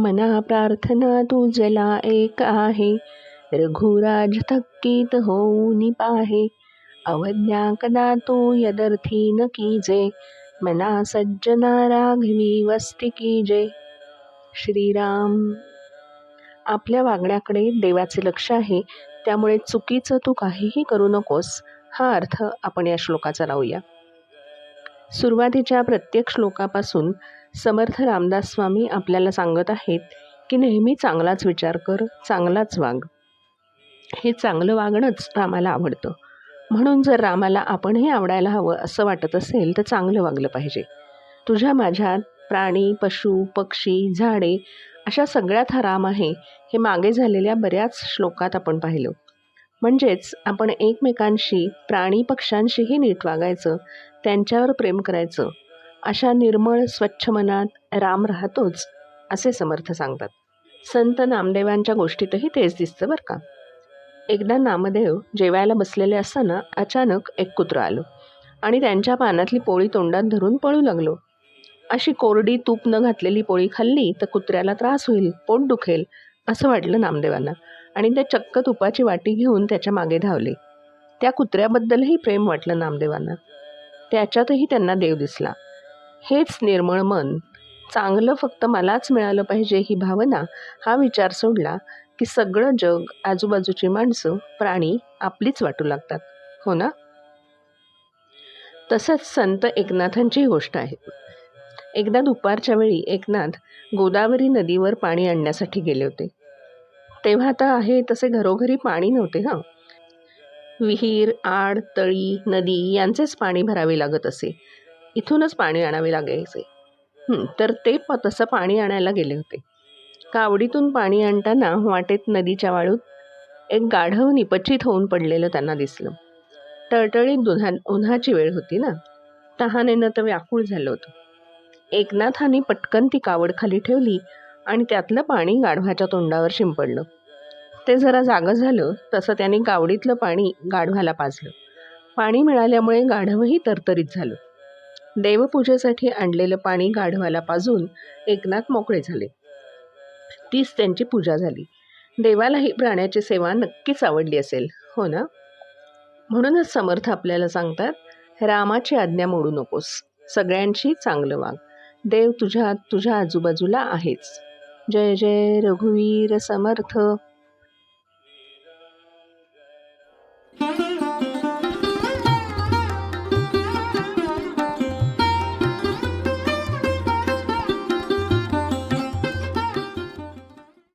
मना प्रार्थना तुझला एक आहे. रघुराज थक्कीत होऊन पाहे. अवज्ञा कदा तू यदर्थी न कीजे. मना सज्जना राघवी वस्ती कीजे. श्रीराम आपल्या वागण्याकडे देवाचे लक्ष आहे. त्यामुळे चुकीचं तू काहीही करू नकोस. हा अर्थ आपण या श्लोकाचा लावूया. सुरुवातीच्या प्रत्येक श्लोकापासून समर्थ रामदास स्वामी आपल्याला सांगत आहेत की नेहमी चांगलाच विचार कर चांगलाच वाग. हे चांगलं वागणंच रामाला आवडतं. म्हणून जर रामाला आपणही आवडायला हवं असं वाटत असेल तर चांगलं वागलं पाहिजे. तुझ्या माझ्यात प्राणी पशु पक्षी झाडे अशा सगळ्यात हा राम आहे हे मागे झालेल्या बऱ्याच श्लोकात आपण पाहिलं. म्हणजेच आपण एकमेकांशी प्राणी पक्ष्यांशीही नीट वागायचं त्यांच्यावर प्रेम करायचं अशा निर्मळ स्वच्छ मनात राम राहतोच असे समर्थ सांगतात. संत नामदेवांच्या गोष्टीतही तेच दिसतं बरं का? एकदा नामदेव जेवायला बसलेले असताना अचानक एक कुत्रं आलं आणि त्यांच्या पानातली पोळी तोंडात धरून पळू लागलो. अशी कोरडी तूप न घातलेली पोळी खाल्ली तर कुत्र्याला त्रास होईल पोट दुखेल असं वाटलं नामदेवांना आणि ते चक्क तुपाची वाटी घेऊन त्याच्यामागे धावले. त्या कुत्र्याबद्दलही प्रेम वाटलं नामदेवांना. त्याच्यातही त्यांना देव दिसला. हेच निर्मळ मन. चांगलं फक्त मलाच मिळालं पाहिजे ही भावना हा विचार सोडला की सगळं जग आजूबाजूची माणसं प्राणी आपलीच वाटू लागतात. हो ना? तसंच संत एकनाथांची गोष्ट आहे. एकदा दुपारच्या वेळी एकनाथ गोदावरी नदीवर पाणी आणण्यासाठी गेले होते. तेव्हा आता आहे तसे घरोघरी पाणी नव्हते हां. विहीर आड तळी नदी यांचेच पाणी भरावे लागत असे. इथूनच पाणी आणावे लागायचे. तर ते प तसं पाणी आणायला गेले होते. कावडीतून पाणी आणताना वाटेत नदीच्या वाळूत एक गाढव निपचित होऊन पडलेलं त्यांना दिसलं. टळटळीत दुधा उन्हाची वेळ होती ना? तहानेनं तर व्याकुळ झालं होतं. एकनाथाने पटकन ती कावड खाली ठेवली आणि त्यातलं पाणी गाढवाच्या तोंडावर शिंपडलं. ते जरा जागं झालं तसं त्याने गावडीतलं पाणी गाढवाला पाजलं. पाणी मिळाल्यामुळे गाढवही तरतरीत झालं. देवपूजेसाठी आणलेलं पाणी गाढवाला पाजून एकनाथ मोकळे झाले. तीच त्यांची पूजा झाली. देवाला ही प्राण्याची सेवा नक्कीच आवडली असेल हो ना? म्हणूनच समर्थ आपल्याला सांगतात रामाची आज्ञा मोडू नकोस. सगळ्यांशी चांगलं वाग. देव तुझ्या तुझ्या आजूबाजूला आहेच. जय जय रघुवीर समर्थ.